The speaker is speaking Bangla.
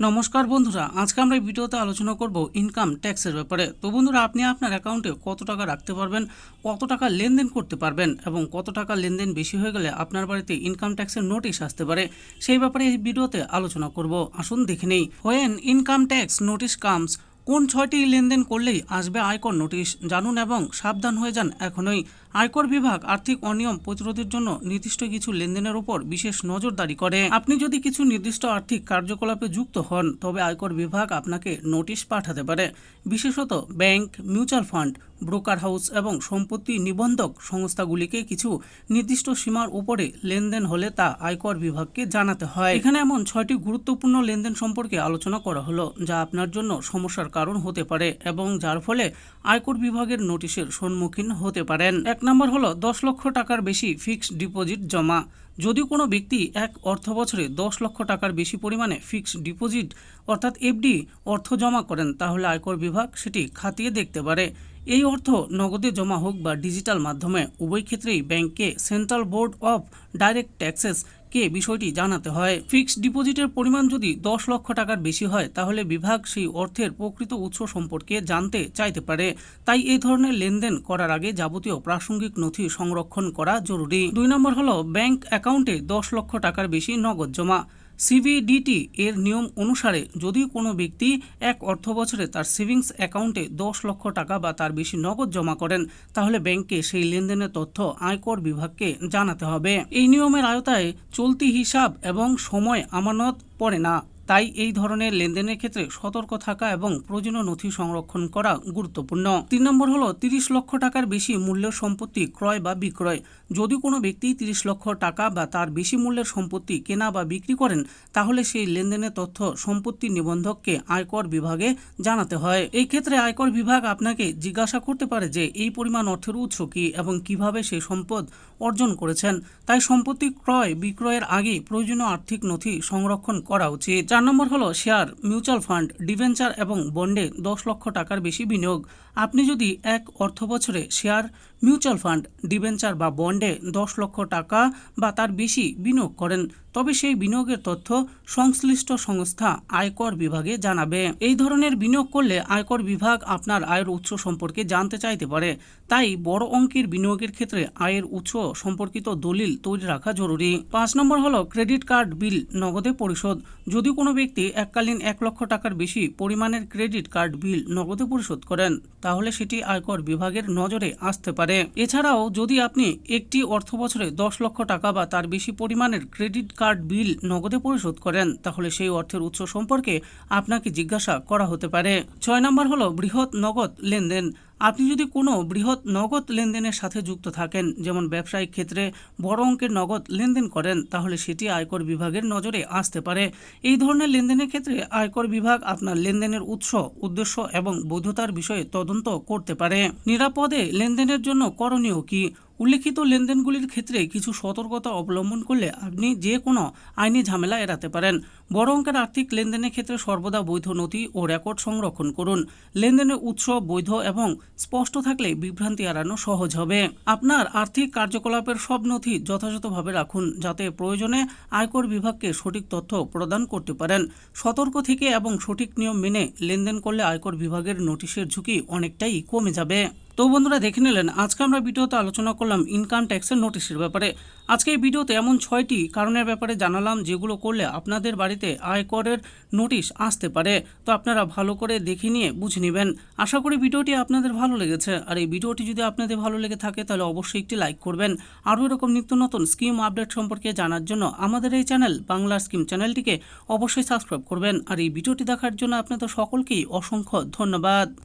নমস্কার বন্ধুরা, আজকে আমরা এই ভিডিওতে আলোচনা করব ইনকাম ট্যাক্সের ব্যাপারে। তো বন্ধুরা, আপনি আপনার অ্যাকাউন্টে কত টাকা রাখতে পারবেন, কত টাকা লেনদেন করতে পারবেন এবং কত টাকা লেনদেন বেশি হয়ে গেলে আপনার বাড়িতে ইনকাম ট্যাক্সের নোটিশ আসতে পারে, সেই ব্যাপারে এই ভিডিওতে আলোচনা করব। আসুন দেখে নেই। When income tax notice comes কোন ছয়টি লেনদেন করলেই আসবে আয়কর নোটিশ জানুন এবং সাবধান হয়ে যান এখনই। আয়কর বিভাগ আর্থিক অনিয়ম প্রতিরোধের জন্য নির্দিষ্ট কিছু লেনদেনের উপর বিশেষ নজরদারি করে। আপনি যদি কিছু নির্দিষ্ট আর্থিক কার্যকলাপে যুক্ত হন, তবে আয়কর বিভাগ আপনাকে নোটিশ পাঠাতে পারে। বিশেষত bank, mutual fund, broker house এবং সম্পত্তি নিবন্ধক সংস্থাগুলিকে কিছু নির্দিষ্ট সীমার উপরে লেনদেন হলে তা আয়কর বিভাগকে জানাতে হয়। এখানে এমন ছয়টি গুরুত্বপূর্ণ লেনদেন সম্পর্কে আলোচনা করা হলো, যা আপনার জন্য সমস্যার কারণ হতে পারে এবং যার ফলে আয়কর বিভাগের নোটিশের সম্মুখীন হতে পারেন। এক নম্বর হলো, দশ লক্ষ টাকার বেশি ফিক্সড ডিপোজিট জমা। যদি কোনো ব্যক্তি এক অর্থ বছরে দশ লক্ষ টাকার বেশি পরিমাণে ফিক্সড ডিপোজিট, অর্থাৎ এফডি অর্থ জমা করেন, তাহলে আয়কর বিভাগ সেটি খাতিয়ে দেখতে পারে। এই অর্থ নগদে জমা হোক বা ডিজিটাল মাধ্যমে, উভয় ক্ষেত্রেই ব্যাংককে central board of direct taxes কে বিষয়টি জানাতে হয়। ফিক্সড ডিপোজিটের পরিমাণ যদি দশ লক্ষ টাকার বেশি হয়, তাহলে বিভাগ সেই অর্থের প্রকৃত উৎস সম্পর্কে জানতে চাইতে পারে। তাই এই ধরনের লেনদেন করার আগে যাবতীয় প্রাসঙ্গিক নথি সংরক্ষণ করা জরুরি। দুই নম্বর হল, ব্যাংক অ্যাকাউন্টে দশ লক্ষ টাকার বেশি নগদ জমা। সিভিডিটি এর নিয়ম অনুসারে যদি কোনো ব্যক্তি এক অর্থ বছরে তার সেভিংস অ্যাকাউন্টে দশ লক্ষ টাকা বা তার বেশি নগদ জমা করেন, তাহলে ব্যাংকে সেই লেনদেনের তথ্য আয়কর বিভাগকে জানাতে হবে। এই নিয়মের আয়তায় চলতি হিসাব এবং সময় আমানত পড়ে না। তাই এই ধরনের লেনদেনের ক্ষেত্রে সতর্ক থাকা এবং প্রয়োজনীয় নথি সংরক্ষণ করা গুরুত্বপূর্ণ। তিন নম্বর হলো তিরিশ লক্ষ টাকার বেশি মূল্যের সম্পত্তি ক্রয় বা বিক্রয়। যদি কোনো ব্যক্তি তিরিশ লক্ষ টাকা বা তার বেশি মূল্যের সম্পত্তি কেনা বা বিক্রি করেন, তাহলে সেই লেনদেনের তথ্য সম্পত্তি নিবন্ধককে আয়কর বিভাগে জানাতে হয়। এই ক্ষেত্রে আয়কর বিভাগ আপনাকে জিজ্ঞাসা করতে পারে যে এই পরিমাণ অর্থের উৎস কি এবং কীভাবে সেই সম্পদ অর্জন করেছেন। তাই সম্পত্তি ক্রয় বিক্রয়ের আগে প্রয়োজনীয় আর্থিক নথি সংরক্ষণ করা উচিত। চার নম্বর হলো শেয়ার, মিউচুয়াল ফান্ড, ডিভেঞ্চার এবং বন্ডে দশ লক্ষ টাকার বেশি বিনিয়োগ। আপনি যদি এক অর্থ বছরে শেয়ার, মিউচুয়াল ফান্ড, ডিভেঞ্চার বা বন্ডে দশ লক্ষ টাকা বা তার বেশি বিনিয়োগ করেন, তবে সেই বিনিয়োগের তথ্য সংশ্লিষ্ট সংস্থা আয়কর বিভাগে জানাবে। এই ধরনের বিনিয়োগ করলে আয়কর বিভাগ আপনার আয়ের উৎস সম্পর্কে জানতে চাইতে পারে। তাই বড় অঙ্কের বিনিয়োগের ক্ষেত্রে আয়ের উৎস সম্পর্কিত দলিল তৈরি রাখা জরুরি। পাঁচ নম্বর হলো ক্রেডিট কার্ড বিল নগদে পরিশোধ। যদি কোনো ব্যক্তি এককালীন এক লক্ষ টাকার বেশি পরিমাণের ক্রেডিট কার্ড, বিল নগদে পরিশোধ করেন, তাহলে সেটি আয়কর বিভাগের নজরে আসতে পারে। এছাড়াও, যদি আপনি একটি অর্থ বছরে দশ লক্ষ টাকা বা তার বেশি পরিমাণের ক্রেডিট কার্ড, বিল নগদে পরিশোধ করেন, তাহলে সেই অর্থের উৎস সম্পর্কে আপনাকে জিজ্ঞাসা করা হতে পারে। ছয় নম্বর হলো বৃহৎ নগদ লেনদেন। আপনি যদি কোনো বৃহৎ নগদ লেনদেনের সাথে যুক্ত থাকেন, যেমন ব্যবসায়িক ক্ষেত্রে বড় অঙ্কের নগদ লেনদেন করেন, তাহলে সেটি আয়কর বিভাগের নজরে আসতে পারে। এই ধরনের লেনদেনের ক্ষেত্রে আয়কর বিভাগ আপনার লেনদেনের উৎস, উদ্দেশ্য এবং বৈধতার বিষয়ে তদন্ত করতে পারে। নিরাপদে লেনদেনের জন্য করণীয় কি? উল্লেখিত লেনদেনগুলির ক্ষেত্রে কিছু সতর্কতা অবলম্বন করলে আপনি যে কোনো আইনি ঝামেলা এড়াতে পারেন। বড় অঙ্কের আর্থিক লেনদেনের ক্ষেত্রে সর্বদা বৈধ নথি ও রেকর্ড সংরক্ষণ করুন। লেনদেনের উৎস বৈধ এবং স্পষ্ট থাকলে বিভ্রান্তি এড়ানো সহজ হবে। আপনার আর্থিক কার্যকলাপের সব নথি যথাযথভাবে রাখুন, যাতে প্রয়োজনে আয়কর বিভাগকে সঠিক তথ্য প্রদান করতে পারেন। সতর্ক থেকে এবং সঠিক নিয়ম মেনে লেনদেন করলে আয়কর বিভাগের নোটিশের ঝুঁকি অনেকটাই কমে যাবে। তো বন্ধুরা দেখে নিলেন, আজকে আমরা ভিডিওতে আলোচনা করলাম ইনকাম ট্যাক্সের নোটিশের ব্যাপারে। আজকে এই ভিডিওতে এমন ছয়টি কারণের ব্যাপারে জানালাম যেগুলো করলে আপনাদের বাড়িতে আয়করের নোটিশ আসতে পারে। তো আপনারা ভালো করে দেখে নিয়ে বুঝে নেবেন। আশা করি ভিডিওটি আপনাদের ভালো লেগেছে। আর এই ভিডিওটি যদি আপনাদের ভালো লেগে থাকে, তাহলে অবশ্যই একটি লাইক করবেন। আরও এরকম নিত্য নতুন স্কিম আপডেট সম্পর্কে জানার জন্য আমাদের এই চ্যানেল বাংলার স্কিম চ্যানেলটিকে অবশ্যই সাবস্ক্রাইব করবেন। আর এই ভিডিওটি দেখার জন্য আপনাদের সকলকেই অসংখ্য ধন্যবাদ।